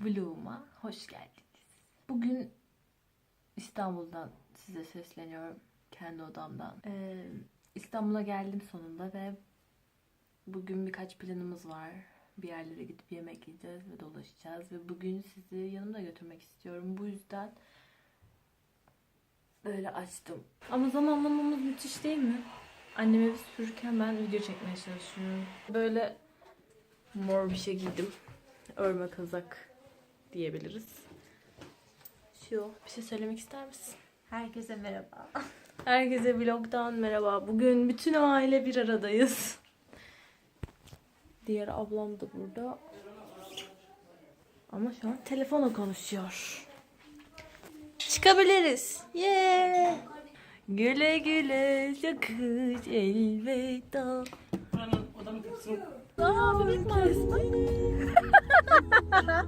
vloguma hoş geldiniz. Bugün İstanbul'dan size sesleniyorum kendi odamdan. Ee, İstanbul'a geldim sonunda ve bugün birkaç planımız var. Bir yerlere gidip yemek yiyeceğiz ve dolaşacağız ve bugün sizi yanımda götürmek istiyorum. Bu yüzden böyle açtım. Ama zamanlamamız müthiş değil mi? Anneme bir süpürürken ben video çekmeye çalışıyorum. Böyle mor bir şey giydim. Örme kazak diyebiliriz. Şu bir şey söylemek ister misin? Herkese merhaba. Herkese vlogdan merhaba. Bugün bütün aile bir aradayız. Diğer ablam da burada. Ama şu an telefona konuşuyor. Çıkabiliriz. Yeah. Güle güle yakış elveda. Aa, bebek bak.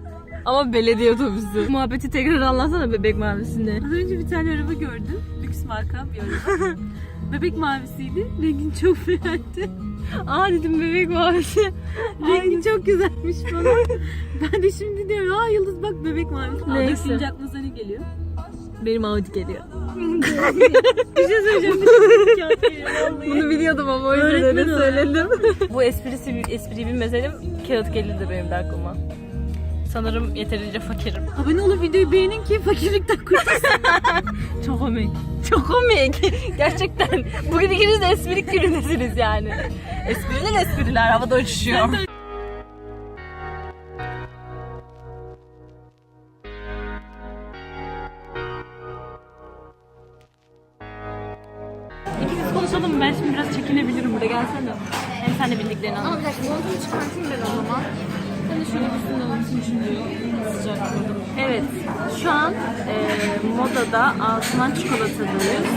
Ama belediye otobüsü. Muhabbeti tekrar anlatsana bebek mavisini. Az önce bir tane araba gördüm. Lüks marka bir araba. Bebek mavisiydi. Rengini çok beğendim. Aa dedim bebek mavisi. Rengi çok güzelmiş falan. ben de şimdi diyorum aa Yıldız bak bebek mavisi. Neyse. Deyince aklınıza ne geliyor? Benim Audi geliyor. Bir şey söyleyeceğim. Vallahi. Bunu biliyordum ama o yüzden öyle söyledim. Bu esprisi espriyi bilmeseydim kağıt gelirdi benim de aklıma. Sanırım yeterince fakirim. Abone olup videoyu beğenin ki fakirlikten kurtulsun. çok komik. Çok komik. Gerçekten. Bugün ikiniz de esprilik günündesiniz yani. Espriler espriler havada uçuşuyor. İkimiz konuşalım? Ben şimdi biraz çekinebilirim burada. Gelsene. Hem sen de bildiklerini anlat. dakika montumu çıkartayım ben o zaman. De şöyle üstünden alayım çünkü sıcak burada. Evet, şu an e, modada Asuman çikolatadayız.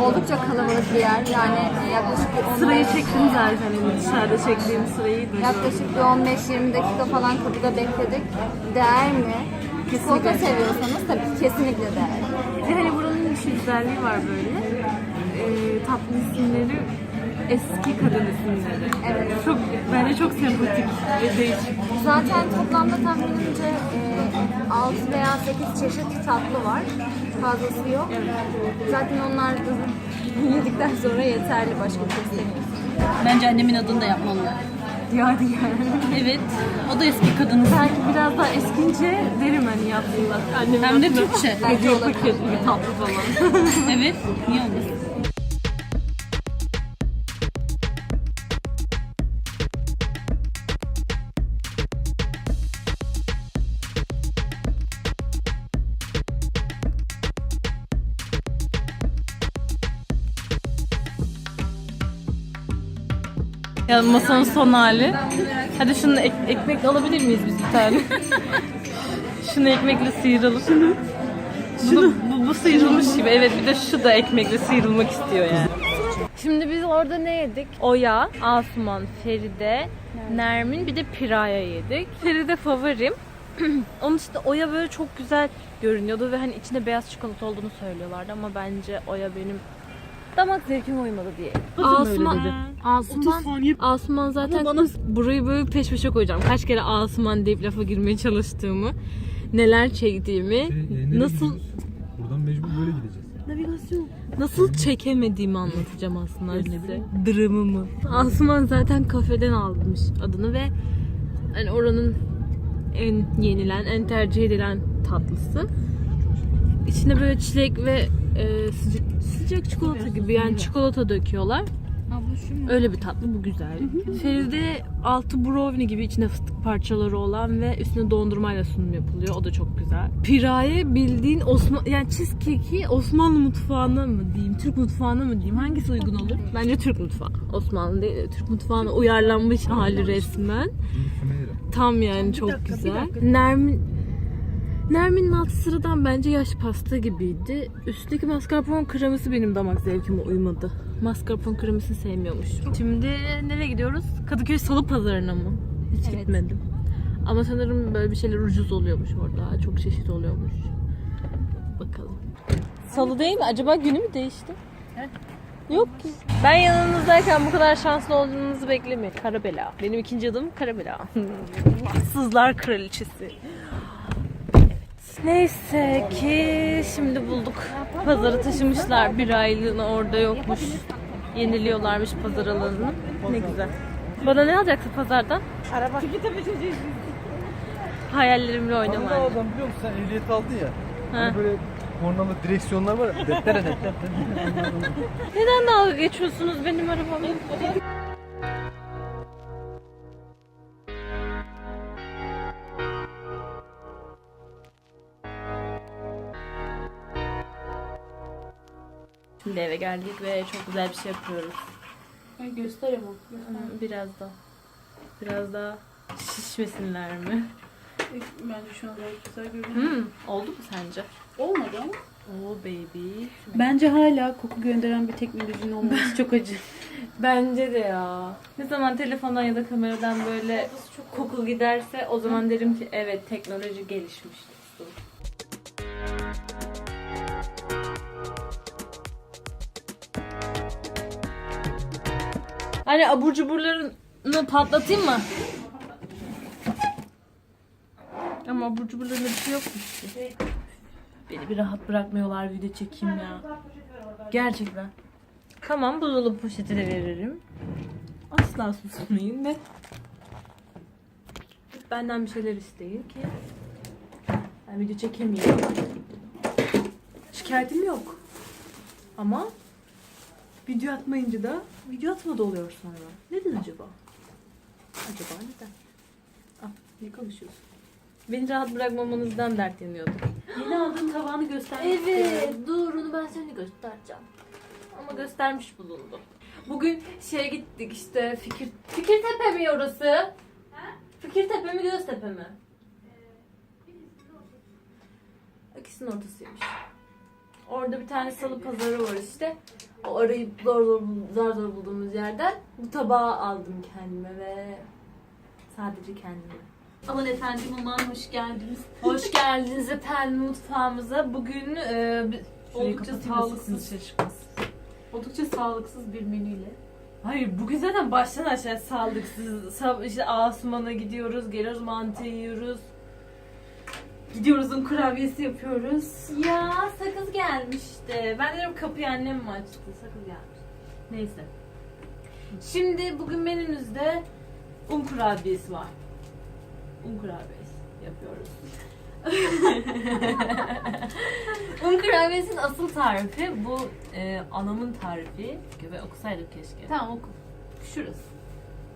Oldukça kalabalık bir yer. Yani yaklaşık bir 15, Sırayı çektim zaten hani dışarıda çektiğim sırayı. yaklaşık bir 15-20 dakika falan kapıda bekledik. Değer mi? Çikolata seviyorsanız tabii kesinlikle değer. Bir de hani buranın bir şey güzelliği var böyle. E, tatlı isimleri eski kadın isimleri. Evet. Çok, bence çok sempatik ve değişik. Zaten toplamda tahminimce e, 6 veya 8 çeşit tatlı var. Fazlası yok. Zaten onlar da yedikten sonra yeterli başka bir şey istemiyoruz. Bence annemin adını da yapmalılar. Yani yani. Evet. O da eski kadın. Belki biraz daha eskince derim hani yaptılar. Annemin Hem de adına. Türkçe. Hediye paketli bir tatlı falan. evet. Niye olmasın? Ya masanın son hali. Hadi şunu ek- ekmek alabilir miyiz biz bir tane? şunu ekmekle sıyralım. Şunu. Şunu. Bu, bu sıyrılmış gibi. Evet bir de şu da ekmekle sıyrılmak istiyor yani. Şimdi biz orada ne yedik? Oya, Asuman, Feride, Nermin bir de Piraya yedik. Feride favorim. Onun işte Oya böyle çok güzel görünüyordu ve hani içinde beyaz çikolata olduğunu söylüyorlardı ama bence Oya benim damak zevkime uymadı diye. Asuman, Asuman, Asuman zaten burayı böyle peş peşe koyacağım. Kaç kere Asuman deyip lafa girmeye çalıştığımı, neler çektiğimi, Şey, nasıl Buradan mecbur böyle gideceğiz. Navigasyon. nasıl çekemediğimi anlatacağım aslında size. Dramımı. Asuman zaten kafeden almış adını ve hani oranın en yenilen, en tercih edilen tatlısı. İçine böyle çilek ve e, sıcak, sıcak çikolata gibi yani çikolata döküyorlar. Abla şu mu? Öyle bir tatlı bu güzel. Feride altı brownie gibi içinde fıstık parçaları olan ve üstüne dondurmayla sunum yapılıyor. O da çok güzel. Piraye bildiğin Osman yani cheesecake'i Osmanlı mutfağına mı diyeyim, Türk mutfağına mı diyeyim? Hangisi uygun olur? Bence Türk mutfağı. Osmanlı değil, de Türk mutfağına uyarlanmış hali resmen. Tam yani çok güzel. Nermin Nermin'in altı sıradan bence yaş pasta gibiydi. Üstteki mascarpone kreması benim damak zevkime uymadı. Mascarpone kremasını sevmiyormuş. Şimdi nereye gidiyoruz? Kadıköy Salı Pazarı'na mı? Hiç Evet. gitmedim. Ama sanırım böyle bir şeyler ucuz oluyormuş orada. Çok çeşit oluyormuş. Bakalım. Salı değil mi? Acaba günü mü değişti? Yok ki. Ben yanınızdayken bu kadar şanslı olduğunuzu beklemeyin. Karabela. Benim ikinci adım Karabela. Bahtsızlar kraliçesi. Neyse ki şimdi bulduk. Pazarı taşımışlar. Bir aylığına orada yokmuş. Yeniliyorlarmış pazar alanını. Ne güzel. Bana ne alacaksın pazardan? Araba. Çünkü tabii çocuğu Hayallerimle oynama. da adam biliyor musun sen ehliyet aldın ya. Ha. Hani böyle kornalı direksiyonlar var ya. Neden dalga geçiyorsunuz benim arabamla? Şimdi eve geldik ve çok güzel bir şey yapıyoruz. Göster ama. Biraz da. Biraz daha şişmesinler mi? Bence şu an gayet güzel görünüyor. Hmm, oldu mu sence? Olmadı ama. Oh baby. Bence hala koku gönderen bir teknolojinin olması çok acı. Bence de ya. Ne zaman telefondan ya da kameradan böyle koku giderse o zaman derim ki evet teknoloji gelişmiş. Hani abur cuburlarını patlatayım mı? Ama abur cuburlarında bir şey yokmuş ki. Beni bir rahat bırakmıyorlar video çekeyim ya. Gerçekten. Tamam buzdolabı poşeti de veririm. Asla susmayın ve benden bir şeyler isteyin ki ben video çekemeyeyim. Şikayetim yok. Ama video atmayınca da video atmadı oluyor sonra. Neden acaba? Acaba neden? Ah, ne konuşuyorsun? Beni rahat bırakmamanızdan dert yanıyordum. Yeni aldığın tabağını göstermek istiyorum. Evet, dur onu ben seni göstereceğim. Ama göstermiş bulundum. Bugün şeye gittik işte Fikir Fikirtepe mi orası? Fikirtepe mi Göztepe mi? İkisinin ortasıymış. Orada bir tane salı pazarı var işte. O arayıp zor zor, bul- zar zor bulduğumuz yerden bu tabağı aldım kendime ve sadece kendime. Aman efendim aman hoş geldiniz. Hoş geldiniz efendim mutfağımıza. Bugün e, Oldukça sağlıksız. Oldukça sağlıksız bir menüyle. Hayır bugün zaten baştan aşağı sağlıksız. Sab- işte Asuman'a gidiyoruz, geliyoruz mantı yiyoruz. Gidiyoruz un kurabiyesi yapıyoruz. Ya sakız gelmişti. Ben dedim kapıyı annem mi açtı? Sakız gelmiş. Neyse. Şimdi bugün menümüzde un kurabiyesi var. Un kurabiyesi yapıyoruz. un kurabiyesinin asıl tarifi bu e, anamın tarifi. Ve okusaydık keşke. Tamam oku. Şurası.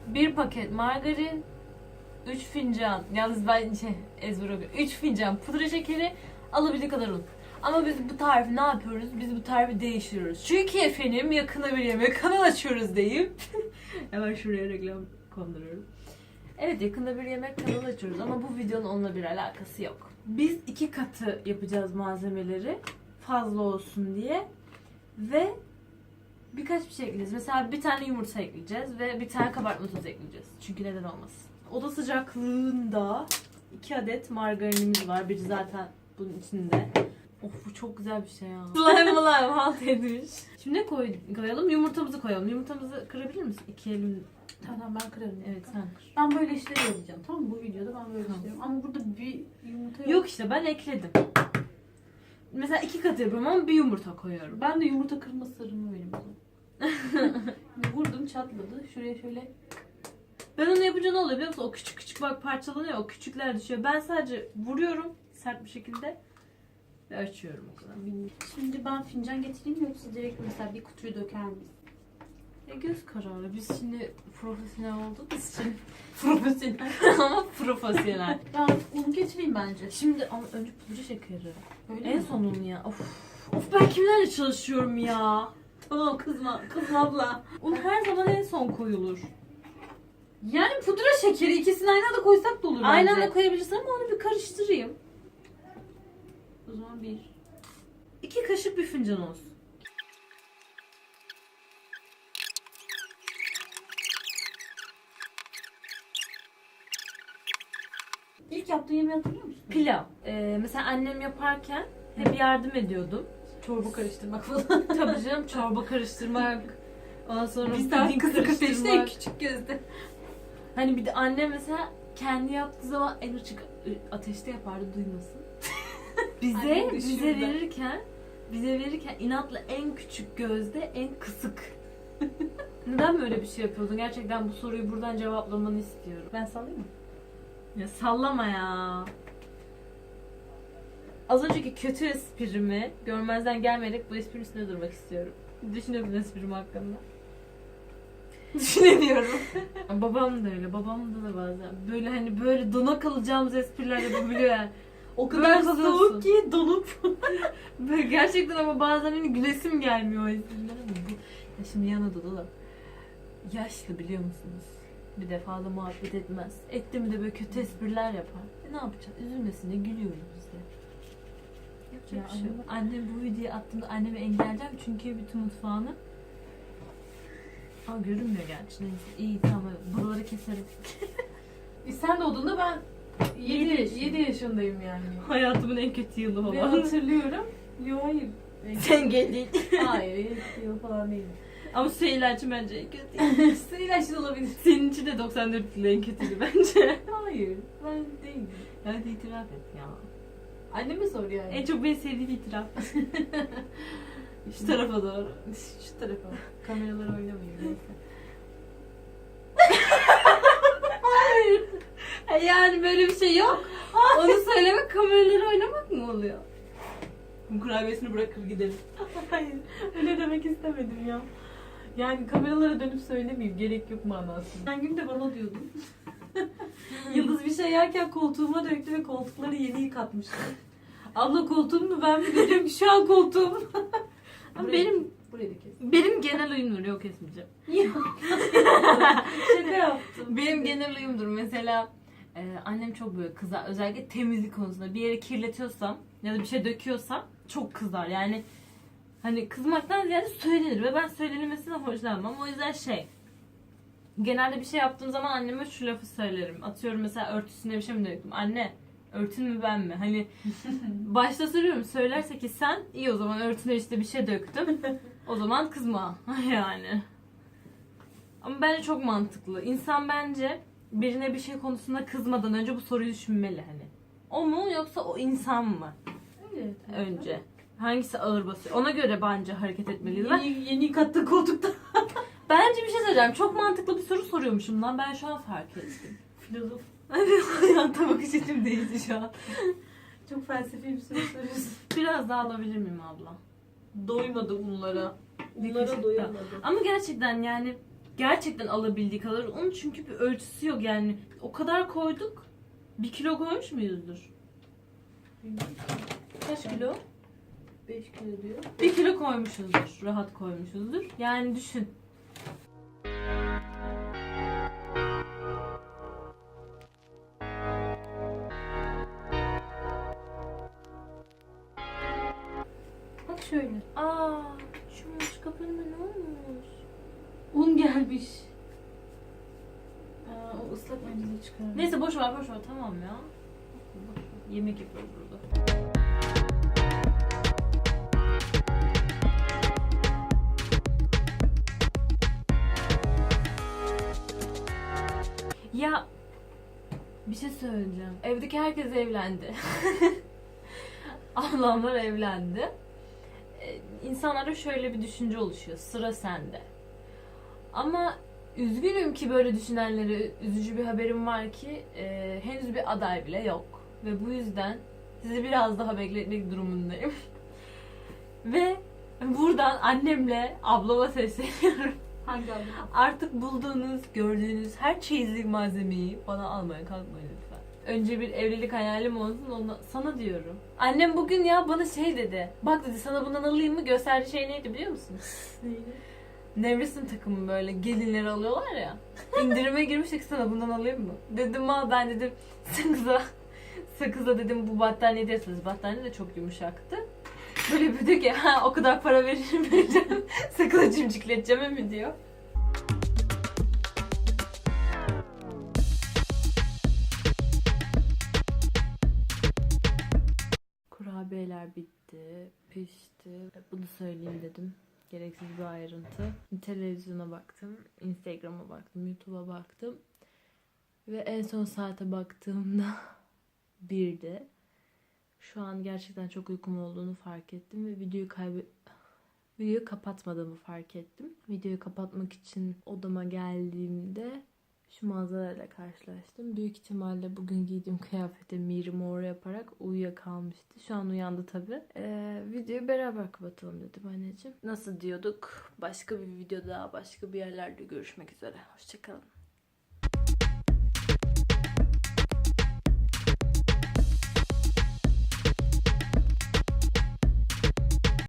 Bir paket margarin, 3 fincan, yalnız ben şey ezber okuyorum. 3 fincan pudra şekeri, alabildiği kadar un. Ama biz bu tarifi ne yapıyoruz? Biz bu tarifi değiştiriyoruz. Çünkü efendim yakına bir yemek kanal açıyoruz deyip hemen şuraya reklam konduruyorum. Evet yakında bir yemek kanalı açıyoruz ama bu videonun onunla bir alakası yok. Biz iki katı yapacağız malzemeleri fazla olsun diye ve birkaç bir şey ekleyeceğiz. Mesela bir tane yumurta ekleyeceğiz ve bir tane kabartma tozu ekleyeceğiz. Çünkü neden olmasın. Oda sıcaklığında iki adet margarinimiz var. Biri zaten bunun içinde. Of bu çok güzel bir şey ya. Slime slime halt etmiş. Şimdi ne koy, koyalım? Yumurtamızı koyalım. Yumurtamızı kırabilir misin? İki elim. Tamam ben kırarım. Evet sen kır. Ben böyle işleri yapacağım tamam mı? Bu videoda ben böyle Tamam. işlerim. Ama burada bir yumurta yok. Yok işte ben ekledim. Mesela iki kat yapıyorum ama bir yumurta koyuyorum. Ben de yumurta kırma sırrımı vereyim o zaman. Vurdum çatladı. Şuraya şöyle Ben onu yapınca ne oluyor biliyor musun? O küçük küçük bak parçalanıyor. O küçükler düşüyor. Ben sadece vuruyorum sert bir şekilde ve açıyorum o kadar. Şimdi ben fincan getireyim mi yoksa direkt mesela bir kutuyu döker miyiz? E göz kararı. Biz şimdi profesyonel olduğumuz için profesyonel ama profesyonel. Ya onu getireyim bence. Şimdi ama önce pudra şekeri. Öyle En mi? son un ya. Of. Of ben kimlerle çalışıyorum ya? Tamam kızma. Kızma abla. Un her zaman en son koyulur. Yani pudra şekeri ikisini aynı anda koysak da olur Aynı bence. anda koyabilirsin ama onu bir karıştırayım. O zaman bir. İki kaşık bir fincan olsun. İlk yaptığın yemeği hatırlıyor musun? Pilav. Ee, mesela annem yaparken hep yardım ediyordum. çorba karıştırmak falan. Tabii canım çorba karıştırmak. Ondan sonra Biz daha puding kısık ateşte karıştırmak. küçük gözde. Hani bir de annem mesela kendi yaptığı zaman en açık ateşte yapardı duymasın. bize Annem bize verirken bize verirken inatla en küçük gözde en kısık. Neden böyle bir şey yapıyordun? Gerçekten bu soruyu buradan cevaplamanı istiyorum. Ben sallayayım mı? Ya sallama ya. Az önceki kötü esprimi görmezden gelmeyerek bu esprinin üstüne durmak istiyorum. Düşünebilirsin esprim hakkında. Düşünemiyorum. Babam da öyle. Babam da da bazen. Böyle hani böyle dona kalacağımız espriler yapabiliyor yani. O Böyle kadar kalıyorsun. soğuk ki donup. Böyle gerçekten ama bazen hani gülesim gelmiyor o espriler ama bu. Ya şimdi yan odada da yaşlı biliyor musunuz? Bir defa da muhabbet etmez. Etti mi de böyle kötü espriler yapar. E ne yapacağız? Üzülmesine gülüyoruz biz de. Yapacak Ya bir şey yok. Annem bu videoyu attığımda annemi engelleyeceğim çünkü bütün mutfağını Aa görünmüyor gerçi neyse. İyi tamam buraları keserim. E, Sen doğduğunda ben Yedi 7, yaşında. 7 yaşındayım yani. Hayatımın en kötü yılı Ve falan. hatırlıyorum. Yo hayır. Sen geldin. Hayır 7 yıl falan değil. Ama Süheyla için bence en kötü. Sen ilaçlı olabilir. Senin için de 94 yılı en kötüydü bence. Hayır. Ben değil. Hadi itiraf et ya. Anneme sor yani. En çok beni sevdiğin itiraf. Şu tarafa doğru. şu tarafa. Kameralar oynamıyor neyse. Yani böyle bir şey yok. Onu söylemek kameraları oynamak mı oluyor? Bu kurabiyesini bırakır giderim. Hayır. Öyle demek istemedim ya. Yani kameralara dönüp söylemeyeyim. Gerek yok manasında. Sen gün de bana diyordun. Yıldız bir şey yerken koltuğuma döktü ve koltukları yeni yıkatmıştı. Abla koltuğum mu ben mi dedim şu an koltuğum. Ama Burayı- benim Burayı da kes. benim genel uyumdur yok kesmeyeceğim. Şaka yaptım. Benim genel uyumdur. Mesela e, annem çok böyle kızar. Özellikle temizlik konusunda. Bir yeri kirletiyorsam ya da bir şey döküyorsam çok kızar. Yani hani kızmaktan ziyade söylenir ve ben söylenilmesinden hoşlanmam. O yüzden şey genelde bir şey yaptığım zaman anneme şu lafı söylerim. Atıyorum mesela örtüsüne bir şey mi döktüm? Anne örtün mü ben mi hani başta söylüyorum söylerse ki sen iyi o zaman örtüne işte bir şey döktüm o zaman kızma yani ama bence çok mantıklı. İnsan bence birine bir şey konusunda kızmadan önce bu soruyu düşünmeli hani. O mu yoksa o insan mı Evet. önce? Hangisi ağır basıyor? Ona göre bence hareket etmeliyiz. Ben, Yeni, yeni yıkattığın koltukta. bence bir şey söyleyeceğim. Çok mantıklı bir soru soruyormuşum lan. Ben şu an fark ettim. Filozof. Hayata bakış açım değişti şu an. Çok felsefi bir soru soruyorsun. Biraz daha alabilir miyim abla? Doymadım bunlara. Bunlara doyamadım. Ama gerçekten yani gerçekten alabildiği kadar un çünkü bir ölçüsü yok yani. O kadar koyduk. Bir kilo koymuş muyuzdur? Kaç kilo? 5 kilo diyor. Bir kilo koymuşuzdur. Rahat koymuşuzdur. Yani düşün. Şöyle. Aa, şu şu kapının ne olmuş? Un gelmiş. Aa, o ıslak mendili çıkar. Neyse boş ver boş ver tamam ya. Boş ver. Yemek yapıyoruz burada. Ya bir şey söyleyeceğim. Evdeki herkes evlendi. Ablamlar evlendi. Ee, İnsanlara şöyle bir düşünce oluşuyor. Sıra sende. Ama üzgünüm ki böyle düşünenlere üzücü bir haberim var ki e, henüz bir aday bile yok. Ve bu yüzden sizi biraz daha bekletmek durumundayım. Ve buradan annemle ablama sesleniyorum. Hangi abla? Artık bulduğunuz, gördüğünüz her çeyizlik malzemeyi bana almaya kalkmayın. Önce bir evlilik hayalim olsun ona, sana diyorum. Annem bugün ya bana şey dedi. Bak dedi sana bundan alayım mı? Gösterdiği şey neydi biliyor musun? Neydi? Nevresim takımı böyle gelinleri alıyorlar ya. İndirime girmiştik sana bundan alayım mı? Dedim al ben dedim sakıza sakıza dedim bu battaniye dersiniz. Battaniye de çok yumuşaktı. Böyle bir diyor ki ha o kadar para veririm vereceğim. Sakıza cimcikleteceğim mi diyor. Bitti, pişti. Bunu söyleyeyim dedim. Gereksiz bir ayrıntı. Televizyona baktım, Instagram'a baktım, YouTube'a baktım. Ve en son saate baktığımda birdi. Şu an gerçekten çok uykum olduğunu fark ettim ve videoyu kaybe videoyu kapatmadığımı fark ettim. Videoyu kapatmak için odama geldiğimde şu manzarayla karşılaştım. Büyük ihtimalle bugün giydiğim kıyafete miri mor yaparak uyuyakalmıştı. Şu an uyandı tabii. Ee, videoyu beraber kapatalım dedim anneciğim. Nasıl diyorduk? Başka bir videoda, başka bir yerlerde görüşmek üzere. Hoşçakalın.